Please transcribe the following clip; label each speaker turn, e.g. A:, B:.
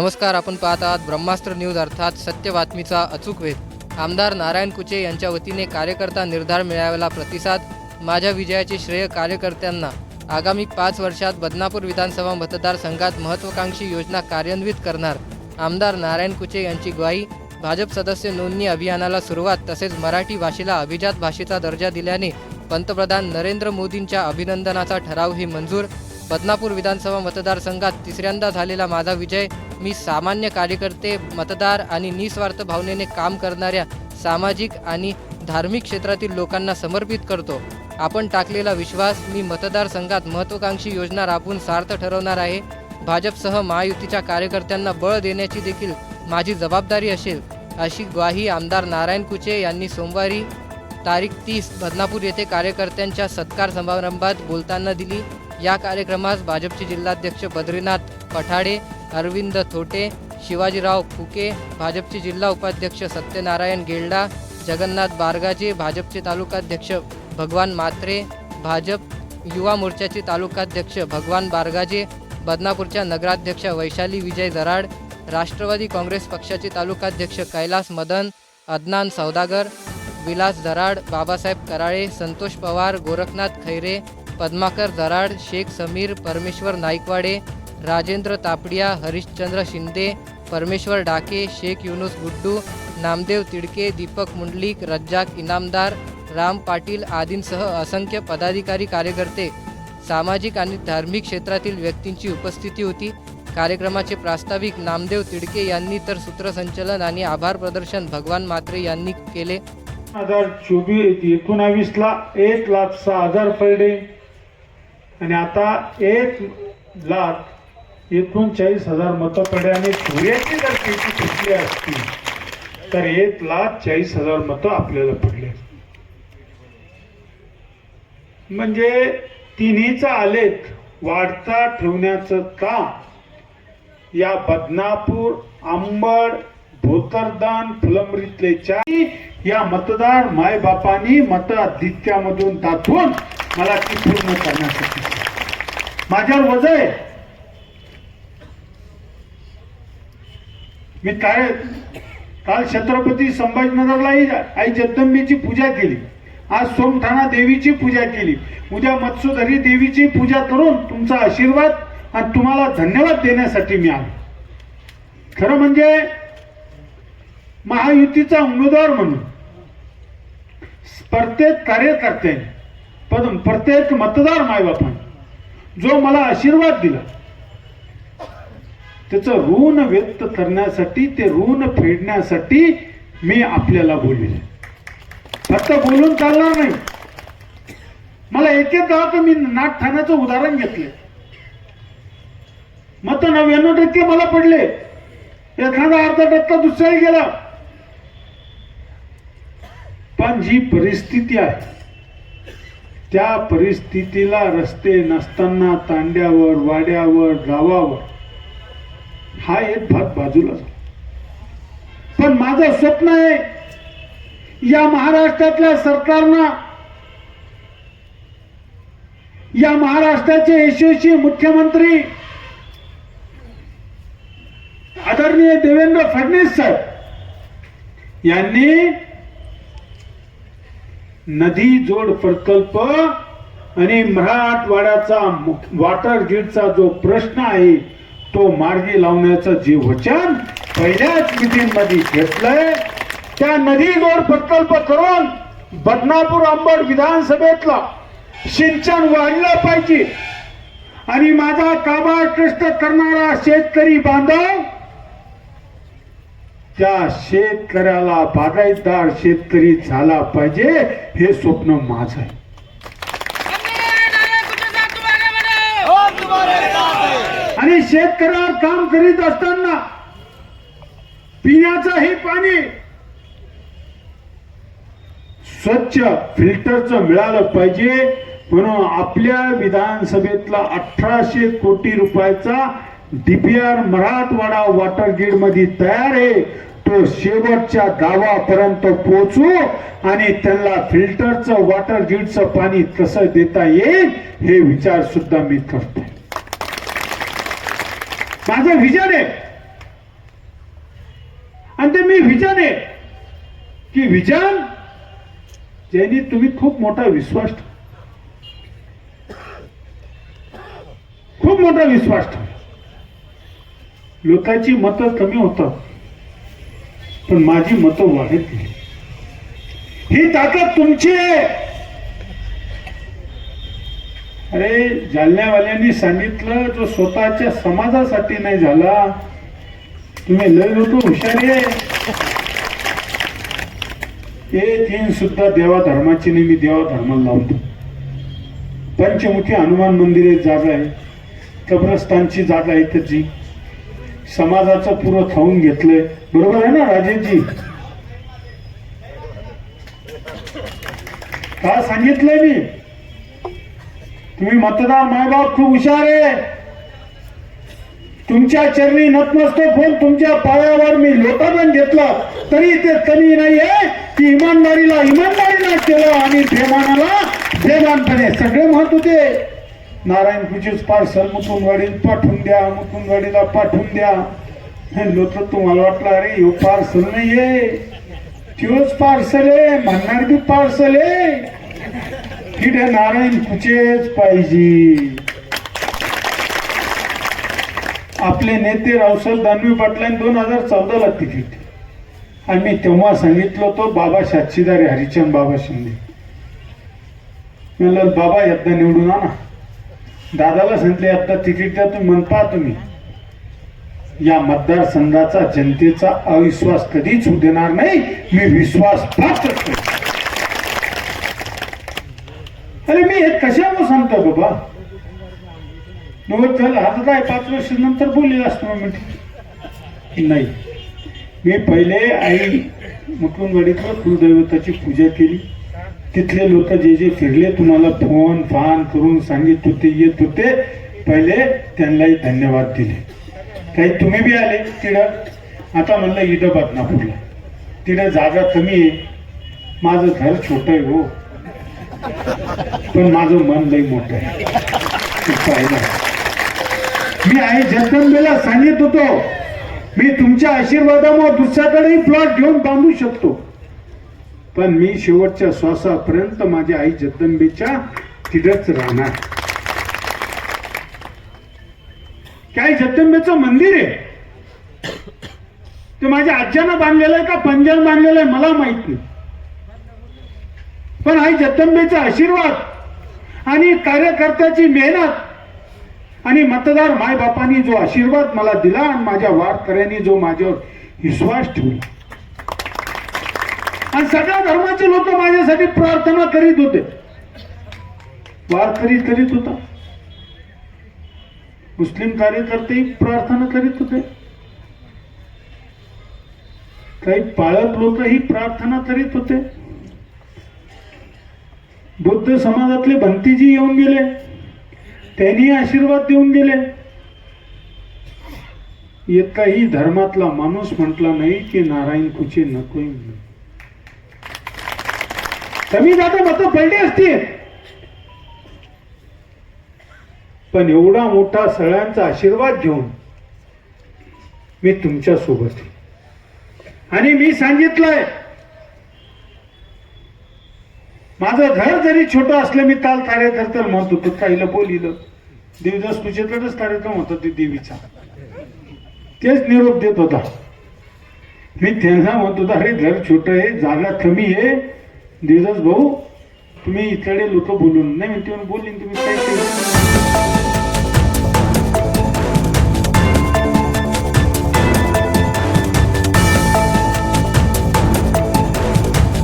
A: नमस्कार आपण पाहत आहात ब्रह्मास्त्र न्यूज अर्थात सत्य बातमीचा अचूक वेध. आमदार नारायण कुचे यांच्या वतीने कार्यकर्ता निर्धार मिळावेला प्रतिसाद माझ्या विजयाचे श्रेय कार्यकर्त्यांना. आगामी पाच वर्षात बदनापूर विधानसभा मतदारसंघात महत्त्वाकांक्षी योजना कार्यान्वित करणार आमदार नारायण कुचे यांची ग्वाही. भाजप सदस्य नोंदणी अभियानाला सुरुवात तसेच मराठी भाषेला अभिजात भाषेचा दर्जा दिल्याने पंतप्रधान नरेंद्र मोदींच्या अभिनंदनाचा ठराव ही मंजूर. बदनापूर विधानसभा मतदारसंघात तिसऱ्यांदा झालेला माझा विजय मी सामान्य कार्यकर्ते मतदार आणि निस्वार्थ भावनेने काम करणाऱ्या सामाजिक आणि धार्मिक क्षेत्रातील लोकांना समर्पित करतो. आपण टाकलेला विश्वास मी मतदारसंघात महत्त्वाकांक्षी योजना राबवून सार्थ ठरवणार आहे. भाजपसह महायुतीच्या कार्यकर्त्यांना बळ देण्याची देखील माझी जबाबदारी असेल अशी ग्वाही आमदार नारायण कुचे यांनी सोमवारी तारीख तीस बदनापूर येथे कार्यकर्त्यांच्या सत्कार समारंभात बोलताना दिली. या कार्यक्रमास भाजपचे जिल्हाध्यक्ष बद्रीनाथ पठाडे अरविंद थोटे शिवाजीराव फुके भाजपचे जिल्हा उपाध्यक्ष सत्यनारायण गेल्डा जगन्नाथ बारगाजे भाजपचे तालुकाध्यक्ष भगवान मात्रे भाजप युवा मोर्चाचे तालुकाध्यक्ष भगवान बारगाजे बदनापूरच्या नगराध्यक्षा वैशाली विजय दराड राष्ट्रवादी काँग्रेस पक्षाचे तालुकाध्यक्ष कैलास मदन अदनान सौदागर विलास दराड बाबासाहेब कराळे संतोष पवार गोरखनाथ खैरे पद्माकर दराड शेख समीर परमेश्वर नाईकवाडे राजेंद्र तापडिया हरिश्चंद्र शिंदे परमेश्वर डाके शेख युनुस गुड्डू नामदेव तिडके दीपक मुंडलिक रज्जाक इनामदार राम पाटील आदींसह असंख्य पदाधिकारी कार्यकर्ते. सामाजिक आणि धार्मिक क्षेत्रातील व्यक्तींची उपस्थिती होती. कार्यक्रमाचे प्रास्ताविक नामदेव तिडके यांनी तर सूत्रसंचलन आणि आभार प्रदर्शन भगवान मात्रे यांनी केले.
B: हजार चोवीस एकोणावीसला एक लाख सहा हजार पडले आणि आता एक लाख एकोणचाळीस हजार मतं पडले आणि सूर्याची जर पेटी फुटली असती तर एक लाख चाळीस हजार मतं आपल्याला पडले. म्हणजे तिन्हीचा आलेख वाढता ठेवण्याचं काम. या बदनापूर आंबड भोतरदान फुलमरीतले चारी या मतदार मायबापांनी मताधित्यामधून दाखवून मला ती पूर्ण करण्यासाठी. माझ्यावर वजय मी काय काल छत्रपती संभाजीनगरलाही आई जगदंबेची पूजा केली. आज सोमठाणा देवीची पूजा केली. उद्या मत्स्योधरी देवीची पूजा करून तुमचा आशीर्वाद आणि तुम्हाला धन्यवाद देण्यासाठी मी आलो. खरं म्हणजे महायुतीचा उमेदवार म्हणून प्रत्येक कार्यकर्त्याने पण प्रत्येक मतदार मायबापाने जो मला आशीर्वाद दिला त्याचं ऋण व्यक्त करण्यासाठी ते ऋण फेडण्यासाठी मी आपल्याला बोलले फक्त बोलून चालणार नाही. मला एक एक मी नागठाण्याचं उदाहरण घेतले मत नव्याण्णव टक्के मला पडले. एखादा अर्धा टक्का दुसऱ्याही गेला. पण जी परिस्थिती आहे त्या परिस्थितीला रस्ते नसताना तांड्यावर वाड्यावर गावावर हा एक भाग बाजूला झाला. पण माझं स्वप्न आहे या महाराष्ट्रातल्या सरकारनं या महाराष्ट्राचे यशस्वी मुख्यमंत्री आदरणीय देवेंद्र फडणवीस साहेब यांनी नदी जोड प्रकल्प आणि मराठवाड्याचा वॉटर ग्रीडचा जो प्रश्न आहे तो मार्गी लावण्याचं जे वचन पहिल्याच मिटिंगमध्ये घेतलंय त्या नदी जोड प्रकल्प करून बदनापूर अंबड विधानसभेतला सिंचन वाढलं पाहिजे. आणि माझा काबा ट्रस्ट करणारा शेतकरी बांधव त्या शेतकऱ्याला बागायतदार शेतकरी झाला पाहिजे हे स्वप्न माझं आहे. आणि शेतकऱ्यावर काम करीत असताना पिण्याचंही पाणी स्वच्छ फिल्टरचं मिळालं पाहिजे. म्हणून आपल्या विधानसभेतला अठराशे कोटी रुपयाचा डीपीआर मराठवाडा वॉटर ग्रीडमध्ये तयार आहे. तो शेवटच्या गावापर्यंत पोहोचू आणि त्यांना फिल्टरचं वॉटर ग्रीडचं पाणी कसं देता येईल हे विचार सुद्धा मी करतो. माझं विजन आहे. आणि ते मी विजन आहे. की विजन ज्यांनी तुम्ही खूप मोठा विश्वास खूप मोठा विश्वास लोकांची मतं कमी होतात पण माझी मतं वाढत नाही ही ताकद तुमची आहे. अरे जालन्यावाल्यांनी सांगितलं जो स्वतःच्या समाजासाठी नाही झाला तुम्ही लय लोक हुशारी आहे. तीन सुद्धा देवा धर्माची नाही मी देवा धर्माला लावतो पंचमुखी हनुमान मंदिर एक जागा आहे कब्रस्तानची जागा आहे त्याची. समाजाचं पुरं खाऊन घेतलंय. बरोबर आहे ना राजेशजी? का सांगितलंय मी? तुम्ही मतदार मायबाप खूप हुशार आहे. तुमच्या चरणी नतमस्तक होऊन तुमच्या पायावर मी लोटाबन घेतला. तरी ते कमी नाहीये. की इमानदारीला इमानदारीला केलं आणि प्रेमानाला प्रेमानपणे सगळे म्हणत होते. नारायण पूजेच पार्सल मुकुंदवाडीत पाठवून द्या मुकुंदवाडीला पाठवून द्या. हे लोक तुम्हाला वाटलं अरे ह्यो पार्सल नाहीये. त्योच पार्सल आहे म्हणणार बी पार्सल आहे. तिथे नारायण कुचेच पाहिजे. आपले नेते रावसाहेब दानवे पाटलांनी दोन हजार चौदाला तिकीट आणि मी तेव्हा सांगितलं होतं बाबा साक्षीदार हरिचंद बाबा शिंदे. म्हणलं बाबा एकदा निवडून आणा. दादाला सांगितले एकदा तिकीट द्या तुम्ही म्हणता तुम्ही. या मतदारसंघाचा जनतेचा अविश्वास कधीच होऊ देणार नाही. मी विश्वास पात्र करतो. अरे मी हे कशामुळे सांगतो बाबा? मग झालं. आता काय पाच वर्ष नंतर बोललेलं असतो म्हणजे नाही. मी पहिले आई मुकुंदवाडीतलं कुलदैवताची पूजा केली. तिथले लोक जे जे फिरले तुम्हाला फोन फान करून सांगित होते येत होते पहिले त्यांनाही धन्यवाद दिले. काही तुम्ही बी आले तिथं आता म्हणलं इथं बदनापूरला. तिथं जागा कमी आहे. माझं घर छोटं आहे हो. पण माझं मन लई मोठं आहे. मी आई जगदंबेला सांगित होतो मी तुमच्या आशीर्वादामुळे दुसऱ्याकडेही प्लॉट घेऊन बांधू शकतो. पण मी शेवटच्या श्वासापर्यंत माझ्या आई जगदंबेच्या तिथंच राहणार. काय जगदंबेचं मंदिर आहे. ते माझ्या आज्यानं बांधलेलं आहे का पंजाब बांधलेलं आहे मला माहीत नाही. पण आई जगदंबेचा आशीर्वाद आणि कार्यकर्त्याची मेहनत आणि मतदार मायबापांनी जो आशीर्वाद मला दिला आणि माझ्या वारकऱ्यांनी जो माझ्यावर विश्वास ठेवला. आणि सगळ्या धर्माचे लोक माझ्यासाठी प्रार्थना करीत होते. वारकरी करीत होता. मुस्लिम कार्यकर्तेही प्रार्थना करीत होते. काही पाळक लोकही प्रार्थना करीत होते. बुद्ध समाजातले भंतीजी येऊन गेले. त्यांनी आशीर्वाद देऊन गेले. एकही धर्मातला माणूस म्हटला नाही की नारायण कुचे नकोय कमी जाता मत पडले असतील. पण एवढा मोठा सगळ्यांचा आशीर्वाद घेऊन मी तुमच्यासोबत आणि मी सांगितलंय माझं घर जरी छोटं असलं मी काल कार्यकर्त्याला म्हणत होतो काहीला बोलिलं देवीदास कुचेतलाच कार्यक्रम होता ते देवीचा. तेच निरोप देत होता. मी त्यांना म्हणत होता अरे घर छोटं आहे जागा कमी आहे. देवदास भाऊ तुम्ही इकडे लोक बोलून नाही मी तुम्ही बोलली तुम्ही काय